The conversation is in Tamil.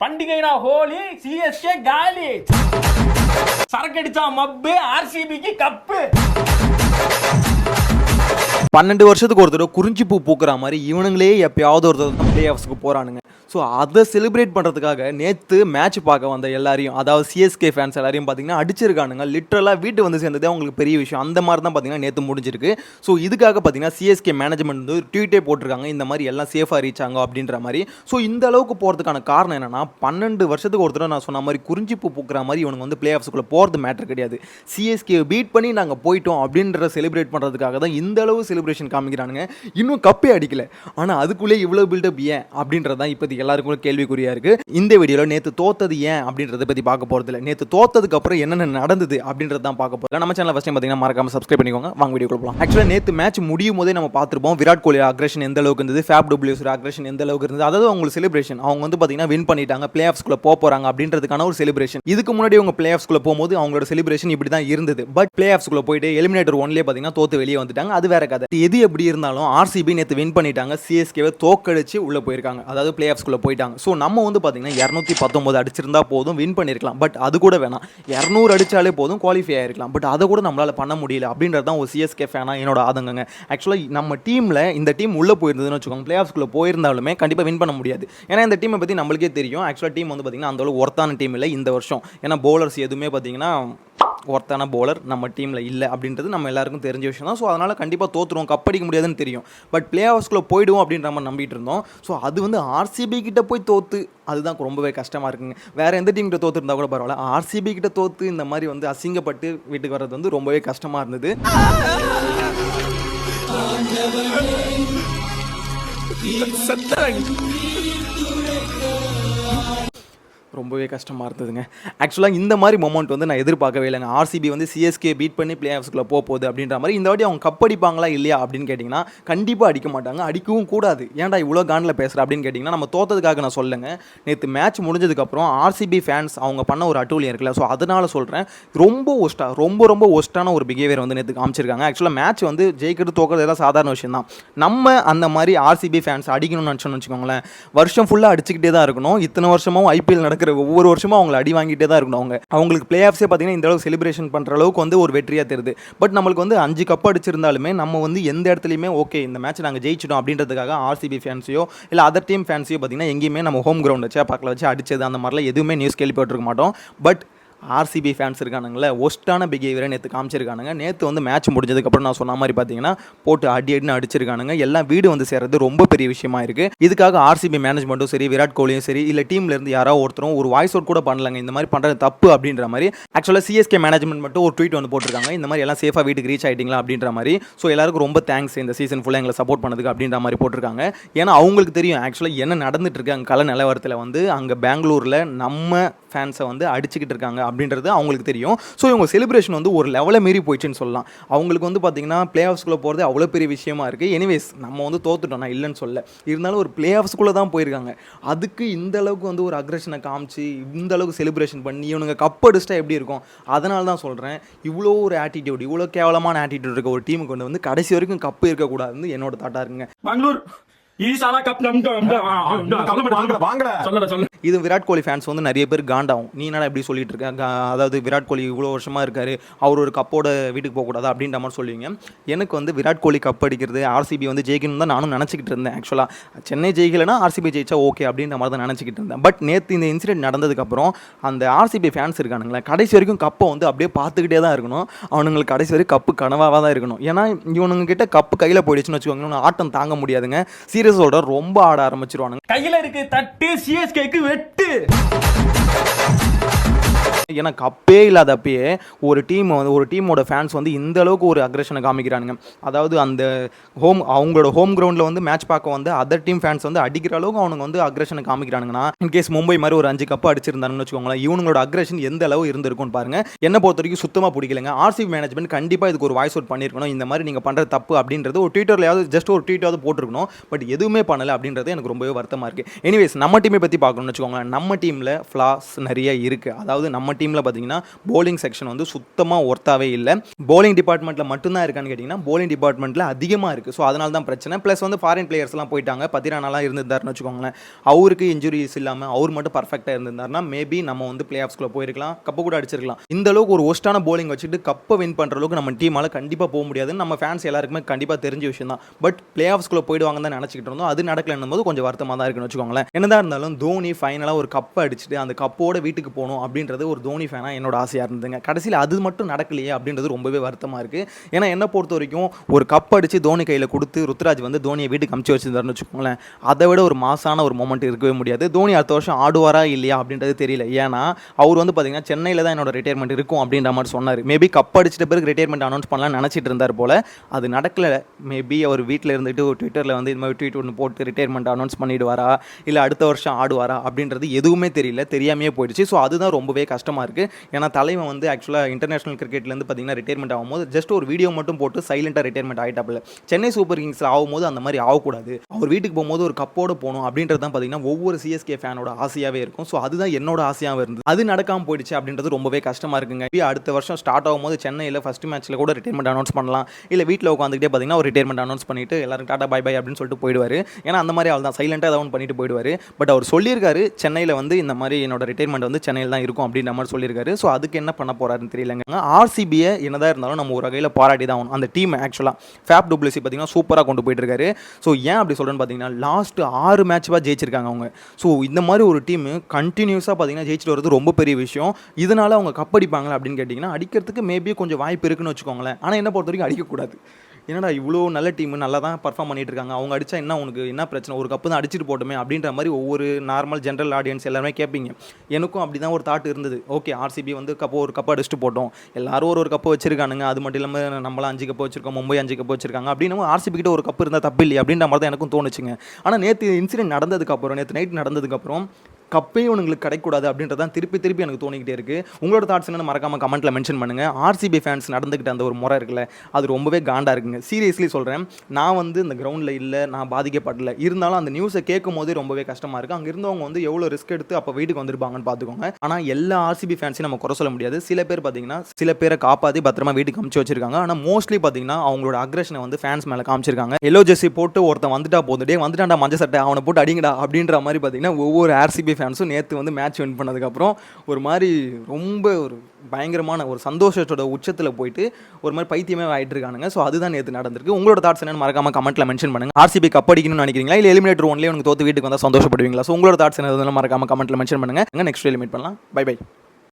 பண்டிகைனா ஹோலி சிஎஸ்கே காலி. சரக்கடிச்சா மப்பு ஆர்சிபிக்கு கப்பு. பன்னெண்டு வருஷத்துக்கு ஒருத்தர் குறிஞ்சி பூ பூக்குற மாதிரி இவனுங்களே எப்பயாவது ஒருத்தர் பிளே ஆஃப்ஸ்க்கு போகிறானுங்க ஸோ அதை செலிப்ரேட் பண்ணுறதுக்காக நேற்று மேட்ச் பார்க்க வந்த எல்லாரையும் அதாவது சிஎஸ்கே ஃபேன்ஸ் எல்லாரையும் பார்த்தீங்கன்னா அடிச்சிருக்கானுங்க. லிட்ரலாக வீட்டு வந்து சேர்ந்ததே அவங்களுக்கு பெரிய விஷயம். அந்த மாதிரி தான் பார்த்தீங்கன்னா நேற்று முடிஞ்சிருக்கு. ஸோ இதுக்காக பார்த்தீங்கன்னா சிஎஸ்கே மேனேஜ்மெண்ட் வந்து ட்வீட்டே போட்டிருக்காங்க. இந்த மாதிரி எல்லாம் சேஃபாக ரீச் அப்படின்ற மாதிரி. ஸோ இந்த அளவுக்கு போகிறதுக்கான காரணம் என்னென்னா பன்னெண்டு வருஷத்துக்கு ஒரு தடவை நான் சொன்ன மாதிரி குறிஞ்சி பூ மாதிரி இவனுக்கு வந்து பிளே ஆஃப்ஸுக்குள்ளே போகிறது மேட்டர் கிடையாது. சிஎஸ்கே பீட் பண்ணி நாங்கள் போயிட்டோம் அப்படின்ற செலிப்ரேட் பண்ணுறதுக்காக தான் இந்த அளவு செலிப்ரேஷன் காமிக்கிறானுங்க. இன்னும் கப்பே அடிக்கல. ஆனால் அதுக்குள்ளே இவ்வளோ பில்டப் ஏன் அப்படின்றது தான் இப்போதைக்கு எல்லாருக்கும் கேள்விக்குறியாக இருக்குது இந்த வீடியோவில் நேற்று தோத்தது ஏன் அப்படின்றத பற்றி பார்க்க போகிறது இல்லை. நேற்று தோத்ததுக்கு அப்புறம் என்னென்ன நடந்தது அப்படின்றத தான் பார்க்க போகிறோம் நம்ம சேனல் ஃபஸ்ட் டைம் பார்த்தீங்கன்னா மறக்காம சப்ஸ்கிரைப் பண்ணிக்கோங்க. வாங்க வீடியோ கொடுப்போம் ஆக்சுவலாக நேற்று மேட்ச் முடியும் போதே நம்ம பார்த்துருப்போம். விராட் கோலி அக்ரஷன் எந்த அளவுக்கு இருந்தது? ஃபேப் டபிள்யூஸ் அக்ரஷன் எந்த அளவுக்கு இருந்தது? அதாவது அவங்க செலிப்ரேஷன் அவங்க வந்து பார்த்தீங்கன்னா வின் பண்ணிட்டாங்க. பிளே ஆஃப்ஸ்குள்ளே போக போகிறாங்க அப்படின்றதுக்கான ஒரு செலிப்ரேஷன் இதுக்கு முன்னாடி அவங்க பிளே ஆஃப்ஸ்குள்ளே போகும்போது அவங்களோட செலிப்ரேஷன் இப்படி தான் இருந்தது. பட் பிளே ஆஃப்ஸ்குள்ளே போயிட்டு எலிமினேட்டர் ஒன்லேயே பார்த்தீங்கன்னா தோத்து வெளியே வந்துட்டாங்க. அது வேற கதை. எது எப்படி இருந்தாலும் ஆர்சிபி நேற்று வின் பண்ணிட்டாங்க. சிஎஸ்கேவை தோக்கடிச்சு உள்ளே போயிருக்காங்க. அதாவது பிளே ஆஃப்ஸ்குள்ளே போயிட்டாங்க. ஸோ நம்ம வந்து பார்த்தீங்கன்னா இரநூத்தி பத்தொம்போது அடிச்சிருந்தா போதும் வின் பண்ணியிருக்கலாம். பட் அது கூட வேணாம். இரநூறு அடிச்சாலே போதும் குவாலிஃபை ஆகிருக்கலாம் பட் அதை கூட நம்மளால் பண்ண முடியல. அப்படின்றது தான் ஒரு சிஎஸ்கே ஃபேனாக என்னோட ஆதங்கங்க. ஆக்சுவலாக நம்ம டீமில் இந்த டீம் உள்ளே போயிருந்ததுன்னு வச்சுக்கோங்க. பிளே ஆஃப்ஸ்குள்ளே போயிருந்தாலுமே கண்டிப்பாக வின் பண்ண முடியாது. ஏன்னா இந்த டீமை பற்றி நம்மளுக்கே தெரியும். ஆக்சுவலாக டீம் வந்து பார்த்திங்கன்னா அந்த ஒர்த்தான டீம் இல்லை இந்த வருஷம். ஏன்னா பவுலர்ஸ் எதுவுமே பார்த்தீங்கன்னா ஒர்த்தான பவுலர் நம்ம டீமில் இல்லை அப்படின்றது நம்ம எல்லாருக்கும் தெரிஞ்ச விஷயம் தான். ஸோ அதனால் கண்டிப்பாக தோற்றுருவோம் கப்படிக்க முடியாதுன்னு தெரியும். பட் பிளே ஹவர்ஸ்குள்ளே போயிடுவோம் அப்படின்ற மாதிரி நம்பிட்டு இருந்தோம். ஸோ அது வந்து ஆர்சிபி கிட்ட போய் தோற்று அதுதான் ரொம்பவே கஷ்டமாக இருக்குங்க. வேறு எந்த டீம் கிட்ட தோத்து இருந்தால் கூட பரவாயில்ல. ஆர்சிபி கிட்ட தோற்று இந்த மாதிரி வந்து அசிங்கப்பட்டு வீட்டுக்கு வர்றது வந்து ரொம்பவே கஷ்டமாக இருந்தது. ரொம்பவே கஷ்டமாக இருந்ததுங்க. ஆக்சுவலாக இந்த மாதிரி மொமெண்ட் வந்து நான் எதிர்பார்க்கவே இல்லைங்க. ஆர்சிபி வந்து சிஎஸ்கே பீட் பண்ணி பிளே ஆஃப்ஸ்க்குள்ளே போக போகுது அப்படின்ற மாதிரி இந்த வாட்டி அவங்க கப் அடிப்பாங்களா இல்லையா அப்படின்னு கேட்டிங்கன்னா கண்டிப்பாக அடிக்க மாட்டாங்க. அடிக்கவும் கூடாது. ஏன்டா இவ்வளோ காண்டில் பேசுகிற அப்படின்னு கேட்டிங்கன்னா நம்ம தோத்ததுக்காக நான் சொல்லுங்க நேற்று மேட்ச் முடிஞ்சதுக்கப்புறம் ஆர்சிபி ஃபேன்ஸ் அவங்க பண்ண ஒரு அட்டூழியம் இருக்குல்ல ஸோ அதனால் சொல்கிறேன் ரொம்ப ஒஸ்ட்டாக ரொம்ப ரொம்ப ஒஸ்ட்டான ஒரு பிஹேவியர் வந்து நேற்று காமிச்சிருக்காங்க. ஆக்சுவலாக மேட்ச் வந்து ஜெயிக்கிறது தோக்கிறது எல்லாம் சாதாரண விஷயம் தான். நம்ம அந்த மாதிரி ஆர்சிபி ஃபேன்ஸ் அடிக்கணும்னு நினச்சோன்னு வச்சுக்கோங்களேன் வருஷம் ஃபுல்லாக அடிச்சுக்கிட்டே தான் இருக்கணும். இத்தனை வருஷமும் ஐபிஎல் நடக்கிற ஒவ்வொரு வருஷமும் அவங்கள அடி வாங்கிட்டே தான் இருக்கணும். அவங்க அவங்களுக்கு பிளே ஆஃப்ஸே பார்த்தீங்கன்னா இந்த அளவுக்கு செலிப்ரேஷன் பண்ணுற அளவுக்கு வந்து ஒரு வெற்றியாக தெரியுது. பட் நம்மளுக்கு வந்து அஞ்சு கப் அடிச்சிருந்தாலுமே நம்ம வந்து எந்த இடத்துலையுமே ஓகே இந்த மேட்ச் நாங்கள் ஜெயிச்சிட்டோம் அப்படின்றதுக்காக ஆர்சிபி ஃபேன்ஸையோ இல்லை அதர் டீம் ஃபேன்ஸையோ பார்த்தீங்கன்னா எங்கேயுமே நம்ம ஹோம் கிரவுண்ட் வச்சு பக்கத்தில் வச்சு அடிச்சது அந்த மாதிரிலாம் எதுவுமே நியூஸ் கேள்விப்பட்டிருக்க மாட்டோம். பட் ஆர்சிபி ஃபேன்ஸ் இருக்கானுங்களே ஒஸ்ட்டான பிஹேவியரை நேற்று காமிச்சிருக்கானுங்க. நேற்று வந்து மேட்ச் முடிஞ்சதுக்கப்புறம் நான் சொன்ன மாதிரி பார்த்தீங்கன்னா போட்டு அடி அடின்னு அடிச்சிருக்கானுங்க. எல்லாம் வீடு வந்து சேர்றது ரொம்ப பெரிய விஷயமா இருக்குது இதுக்காக ஆர்சிபி மேனேஜ்மெண்ட்டும் சரி விராட் கோலியும் சரி இல்லை டீம்லேருந்து யாரோ ஒருத்தரும் ஒரு வாய்ஸ் அவுட் கூட பண்ணலங்க. இந்த மாதிரி பண்ணுறது தப்பு அப்படின்ற மாதிரி ஆக்சுவலாக சிஎஸ்கே மேனேஜ்மெண்ட் மட்டும் ஒரு ட்வீட் வந்து போட்டிருக்காங்க. இந்த மாதிரி எல்லாம் சேஃபாக வீட்டுக்கு ரீச் ஆகிட்டீங்களா அப்படின்ற மாதிரி. ஸோ எல்லாருக்கும் ரொம்ப தேங்க்ஸ் இந்த சீசன் ஃபுல்லாக எங்களை சப்போர்ட் பண்ணதுக்கு அப்படின்ற மாதிரி போட்டிருக்காங்க. ஏன்னா அவங்களுக்கு தெரியும் ஆக்சுவலாக என்ன நடந்துட்டு இருக்கு அங்கே கல நிலவரத்தில் வந்து அங்கே பெங்களூரில் நம்ம ஃபேன்ஸை வந்து அடிச்சுக்கிட்டு இருக்காங்க. அப்படின்றது அவங்களுக்கு தெரியும். ஸோ இவங்க செலிப்ரேஷன் வந்து ஒரு லெவலை மீறி போயிடுச்சுன்னு சொல்லலாம். அவங்களுக்கு வந்து பார்த்தீங்கன்னா பிளே ஆஃப்ஸ்குள்ளே போகிறது அவ்வளோ பெரிய விஷயமா இருக்குது எனிவேஸ் நம்ம வந்து தோத்துட்டோம் நான் இல்லைன்னு சொல்ல. இருந்தாலும் ஒரு பிளே ஆஃப்ஸ்குள்ளே தான் போயிருக்காங்க. அதுக்கு இந்த அளவுக்கு வந்து ஒரு அக்ரஷனை காமிச்சு இந்த அளவுக்கு செலிப்ரேஷன் பண்ணி இவனுங்க கப் அடிச்சிட்டா எப்படி இருக்கும்? அதனால தான் சொல்கிறேன் இவ்வளோ ஒரு ஆட்டிடியூட் இவ்வளோ கேவலமான ஆட்டிடியூட் இருக்க ஒரு டீமுக்கு கொண்டு வந்து கடைசி வரைக்கும் கப்பு இருக்கக்கூடாதுன்னு என்னோட தாட்டாக இருக்குங்க. பெங்களூர் ஈசாலா கப் வாங்கல சொல்லல சொல்ல இது விராட் கோலி ஃபேன்ஸ் வந்து நிறைய பேர் காண்டாகும் நீ என்னடா இப்படி சொல்லிட்டு இருக்க? அதாவது விராட் கோலி இவ்வளோ வருஷமா இருக்காரு அவர் ஒரு கப்போட வீட்டுக்கு போகக்கூடாது அப்படின்ற மாதிரி சொல்லுவீங்க. எனக்கு வந்து விராட் கோலி கப் அடிக்கிறது ஆர்சிபி வந்து ஜெயிக்கணும் தான் நானும் நினச்சிக்கிட்டு இருந்தேன் ஆக்சுவலாக சென்னை ஜெயிக்கலைன்னா ஆர்சிபி ஜெயிச்சா ஓகே அப்படின்ற மாதிரி தான் நினச்சிக்கிட்டு இருந்தேன். பட் நேற்று இந்த இன்சிடென்ட் நடந்ததுக்கப்புறம் அந்த ஆர்சிபி ஃபேன்ஸ் இருக்கானுங்களே கடைசி வரைக்கும் கப்பை வந்து அப்படியே பார்த்துக்கிட்டே தான் இருக்கணும். அவனுங்களுக்கு கடைசி வரைக்கும் கப்பு கனவாக தான் இருக்கணும். ஏன்னா இவனுங்க கிட்ட கப்பு கையில் போயிடுச்சுன்னு வச்சுக்கோங்க ஆட்டம் தாங்க முடியாதுங்க. சீரியஸோட ரொம்ப ஆட ஆரம்பிச்சிருவானுங்க. கையில இருக்கு தட்டு சிஎஸ்கேக்கு வெட்டு. ஏன்னா கப்பே இல்லாத அப்பயே ஒரு டீம் வந்து ஒரு டீமோட ஃபேன்ஸ் வந்து இந்த அளவுக்கு ஒரு அக்ரெஷனை காமிக்கிறானுங்க. அதாவது அந்த ஹோம் அவங்களோட ஹோம் கிரவுண்டில் வந்து மேட்ச் பார்க்க வந்து அதர் டீம் ஃபேன்ஸ் வந்து அடிக்கிற அளவுக்கு அவனுங்க வந்து அக்ரஷனை காமிக்கிறானுங்கன்னா இன்கேஸ் மும்பை மாதிரி ஒரு அஞ்சு கப்பு அடிச்சிருந்தாங்கன்னு வச்சுக்கோங்களேன் இவங்களோட அக்ரஷன் எந்த அளவு இருந்திருக்கும்னு பாருங்க. என்ன பொறுத்த வரைக்கும் சுத்தமாக பிடிக்கலங்க. ஆர்சிபி மேனேஜ்மெண்ட் கண்டிப்பாக இதுக்கு ஒரு வாய்ஸ் அவுட் பண்ணியிருக்கணும். இந்த மாதிரி நீங்கள் பண்ணுற தப்பு அப்படின்றது ஒரு ட்விட்டர்லையாவது ஜஸ்ட் ஒரு ட்வீட்டாவது போட்டிருக்கணும். பட் எதுவுமே பண்ணலை அப்படின்றது எனக்கு ரொம்பவே வருத்தமாக இருக்குது எனிவேஸ் நம்ம டீமை பற்றி பார்க்கணும்னு வச்சுக்கோங்களேன். நம்ம டீமில் ஃப்ளாஸ் நிறைய இருக்குது அதாவது நம்ம டீமில் பார்த்தீங்கன்னா போலிங் செக்ஷன் வந்து சுத்தமாக ஒர்த்தாவே இல்லை. போலிங் டிபார்ட்மெண்ட்டில் மட்டும்தான் இருக்கான்னு கேட்டிங்கன்னா போலிங் டிபார்ட்மெண்ட்டில் அதிகமாக இருக்குது ஸோ அதனால தான் பிரச்சனை. ப்ளஸ் வந்து ஃபாரின் பிளேயர்ஸ்லாம் போயிட்டாங்க. பத்திரானாலாம் இருந்திருந்தாருன்னு வச்சுக்கோங்களேன். அவருக்கு இன்ஜுரிஸ் இல்லாமல் அவர் மட்டும் பர்ஃபெக்டாக இருந்திருந்தாருன்னா மேபி நம்ம வந்து பிளே ஆஃப்ஸ்குள்ளே போயிருக்கலாம். கப்பு கூட அடிச்சிருக்கலாம். இந்த அளவுக்கு ஒரு ஒஸ்டான போலிங் வச்சுட்டு கப்பை வின் பண்ணுற அளவுக்கு நம்ம டீமால் கண்டிப்பாக போக முடியாதுன்னு நம்ம ஃபேன்ஸ் எல்லாருக்குமே கண்டிப்பாக தெரிஞ்ச விஷயம் தான். பட் பிளே ஆஃப்ஸ்குள்ளே போயிடுவாங்கன்னு தான் நினச்சிக்கிட்டு இருந்தோம். அது நடக்கலன்னும் போது கொஞ்சம் வருத்தமாக தான் இருக்குன்னு வச்சுக்கோங்களேன். என்னதான் இருந்தாலும் தோனி ஃபைனலாக ஒரு கப்பை அடிச்சுட்டு அந்த கப்போட வீட்டுக்கு போகணும் அப்படின்றது ஒரு தோனி ஃபேனாக என்னோட ஆசையாக இருந்ததுங்க. கடைசியில் அது மட்டும் நடக்கலையே அப்படின்றது ரொம்பவே வருத்தமாக இருக்குது ஏன்னா என்னை பொறுத்த வரைக்கும் ஒரு கப் அடித்து தோனி கையில் கொடுத்து ருத்ராஜ் வந்து தோனியை வீட்டுக்கு அமுச்சு வச்சிருந்தாருன்னு வச்சுக்கோங்களேன் அதை விட ஒரு மாசான ஒரு மொமெண்ட் இருக்கவே முடியாது. தோனி அடுத்த வருஷம் ஆடுவாரா இல்லையா அப்படின்றது தெரியல. ஏன்னா அவர் வந்து பார்த்தீங்கன்னா சென்னையில் தான் என்னோட ரிட்டையர்மெண்ட் இருக்கும் அப்படின்ற மாதிரி சொன்னார். மேபி கப் அடிச்சிட்ட பிறகு ரிட்டையர்மெண்ட் அனௌன்ஸ் பண்ணலாம்னு நினச்சிட்டு இருந்தார் போல். அது நடக்கல. மேபி அவர் வீட்டில் இருந்துட்டு ஒரு ட்விட்டரில் வந்து இந்த மாதிரி ட்வீட் ஒன்று போட்டு ரிட்டையர்மெண்ட் அனௌன்ஸ் பண்ணிடுவாரா? இல்லை அடுத்த வருஷம் ஆடுவாரா அப்படின்றது எதுவுமே தெரியல. தெரியாமையே போயிடுச்சு. ஸோ அதுதான் ரொம்பவே கஷ்டமாக இருக்குது ஏன்னா தலைவன் வந்து ஆக்சுவலாக இன்டர்நேஷனல் கிரிக்கெட்லேருந்து பார்த்தீங்கன்னா ரிட்டையர்மெண்ட் ஆகும்போது ஜஸ்ட் ஒரு வீடியோ மட்டும் போட்டு சைலண்டாக ரிட்டையர்மெண்ட் ஆகிட்டாப்பில் சென்னை சூப்பர் கிங்ஸில் ஆகும்போது அந்த மாதிரி ஆகக்கூடாது. அவர் வீட்டுக்கு போகும்போது ஒரு கப்போடு போகணும் அப்படின்றது தான் பார்த்தீங்கன்னா ஒவ்வொரு சிஎஸ்கே ஃபேனோட ஆசையாகவே இருக்கும். ஸோ அதுதான் என்னோட ஆசையாகவும் இருந்தது. அது நடக்காமல் போயிடுச்சு அப்படின்றது ரொம்பவே கஷ்டமாக இருக்குங்க. அடுத்த வருஷம் ஸ்டார்ட் ஆகும்போது சென்னையில் ஃபஸ்ட் மேட்ச்சில் கூட ரிட்டைர்மெண்ட் அனௌன்ஸ் பண்ணலாம். இல்லை வீட்டில் உட்காந்துக்கிட்டே பார்த்தீங்கன்னா ஒரு ரிட்டைர்மெண்ட் அனௌன்ஸ் பண்ணிட்டு எல்லாரும் டாடா பை பை அப்படின்னு சொல்லிட்டு போயிடுவார். ஏன்னா அந்த மாதிரி அவள் தான் சைலண்டாக ஏதாவது பண்ணிட்டு போயிடுவார். பட் அவர் சொல்லியிருக்காரு சென்னையில் வந்து இந்த மாதிரி என்னோட ரிட்டைர்மெண்ட் வந்து சென்னையில் தான் இருக்கும் அப்படின்ற மாதிரி சொல்லியிருக்காரு. ஸோ அதுக்கு என்ன பண்ண போறாருன்னு தெரியலங்க. ஆர்சிபியை என்னதான் இருந்தாலும் நம்ம ஒரு வகையில் பாராட்டி தான் ஆகணும். அந்த டீம் ஆக்சுவலாக ஃபேப் டூப்ளிசி பார்த்தீங்கன்னா சூப்பராக கொண்டு போயிட்டு இருக்காரு ஸோ ஏன் அப்படி சொல்கிறேன்னு பார்த்தீங்கன்னா லாஸ்ட் ஆறு மேட்ச்வாக ஜெயிச்சிருக்காங்க அவங்க. ஸோ இந்த மாதிரி ஒரு டீம் கண்டினியூஸாக பார்த்தீங்கன்னா ஜெயிச்சிட்டு வரது ரொம்ப பெரிய விஷயம். இதனால அவங்க கப் அடிப்பாங்களா அப்படின்னு கேட்டிங்கன்னா அடிக்கிறதுக்கு மேபி கொஞ்சம் வாய்ப்பு இருக்குன்னு வச்சுக்கோங்களேன். ஆனால் என்ன பொறுத்த வரைக்கும் அடிக்கக்கூடாது. என்னடா இவ்வளோ நல்ல டீம் நல்லா தான் பர்ஃபார்ம் பண்ணிட்டு இருக்காங்க அவங்க அடிச்சா என்ன உனக்கு? என்ன பிரச்சனை? ஒரு கப்பு தான் அடிச்சிட்டு போட்டுமே அப்படின்ற மாதிரி ஒவ்வொரு நார்மல் ஜென்ரல் ஆடியன்ஸ் எல்லாருமே கேட்பீங்க எனக்கும் அப்படி தான் ஒரு தாட் இருந்தது. ஓகே ஆர்சிபி வந்து கப்பு ஒரு கப்பு அடிச்சுட்டு போட்டோம். எல்லாரும் ஒரு ஒரு கப்பு வச்சிருக்கானுங்க. அது மட்டும் இல்லாமல் நம்மளாம் அஞ்சு கப்பு வச்சிருக்கோம். மும்பை அஞ்சு கப்பு வச்சிருக்காங்க. அப்படின்னு ஆர்சிபி கிட்ட ஒரு கப்பு இருந்தால் தப்பு இல்லையா அப்படின்ற மாதிரி தான் எனக்கும் தோணுச்சுங்க. ஆனால் நேற்று இன்சிடென்ட் நடந்ததுக்கப்புறம் நேற்று நைட் நடந்ததுக்கப்புறம் கப்பே உங்களுக்கு கிடைக்கூடாது அப்படின்றதான் திருப்பி திருப்பி எனக்கு தோணிக்கிட்டே இருக்குது உங்களோட தாட்ஸ் என்னன்னு மறக்காம கமெண்ட்டில் மென்ஷன் பண்ணுங்கள் ஆர்சிபி ஃபேன்ஸ் நடந்துக்கிட்ட அந்த ஒரு முறை இருக்குல்ல அது ரொம்பவே காண்டாக இருக்குங்க. சீரியஸ்லி சொல்கிறேன் நான் வந்து இந்த கிரவுண்டில் இல்லை நான் பாதிக்கப்படல. இருந்தாலும் அந்த நியூஸை கேட்கும் போதே ரொம்பவே கஷ்டமாக இருக்குது அங்கே இருந்தவங்க வந்து எவ்வளோ ரிஸ்க் எடுத்து அப்போ வீட்டுக்கு வந்திருப்பாங்கன்னு பார்த்துக்கோங்க. ஆனால் எல்லா ஆர்சிபி ஃபேன்ஸையும் நம்ம குறை சொல்ல முடியாது. சில பேர் பார்த்தீங்கன்னா சில பேரை காப்பாற்றி பத்திரமா வீட்டுக்கு அமுச்சு வச்சிருக்காங்க. ஆனால் மோஸ்ட்லி பார்த்தீங்கன்னா அவங்களோட அக்ரஷனை வந்து ஃபேன்ஸ் மேலே காமிச்சிருக்காங்க. எல்லோ ஜெர்சி போட்டு ஒருத்தன் வந்துட்டா போதும். டே வந்துட்டான்டா மஞ்சள் சட்டை. அவனை போட்டு அடிங்கடா அப்படின்ற மாதிரி பார்த்தீங்கன்னா ஒவ்வொரு ஆர்சிபி ஃபேன்ஸும் நேற்று வந்து மேட்ச் வின் பண்ணதுக்கப்புறம் ஒரு மாதிரி ரொம்ப ஒரு பயங்கரமான ஒரு சந்தோஷத்தோட உச்சத்தில் போயிட்டு ஒரு மாதிரி பைத்தியமே ஆயிட்டு இருக்கானுங்க. ஸோ அதுதான் நேற்று நடந்திருக்கு. உங்களோட தாட்ஸ் என்னன்னு மறக்காம கமெண்ட்ல மென்ஷன் பண்ணுங்க. ஆர்சிபி கப் அடிக்கணும்னு நினைக்கிறீங்களா? இல்லை எலிமினேட்டர் ஒன்லேயே உங்களுக்கு தோத்து வீட்டுக்கு வந்தால் சந்தோஷப்படுவீங்களா? ஸோ உங்களோட தாட்ஸ் என்ன மறக்காம கமெண்ட்ல மென்ஷன் பண்ணுங்க. நெக்ஸ்ட் மீட் பண்ணலாம். Bye bye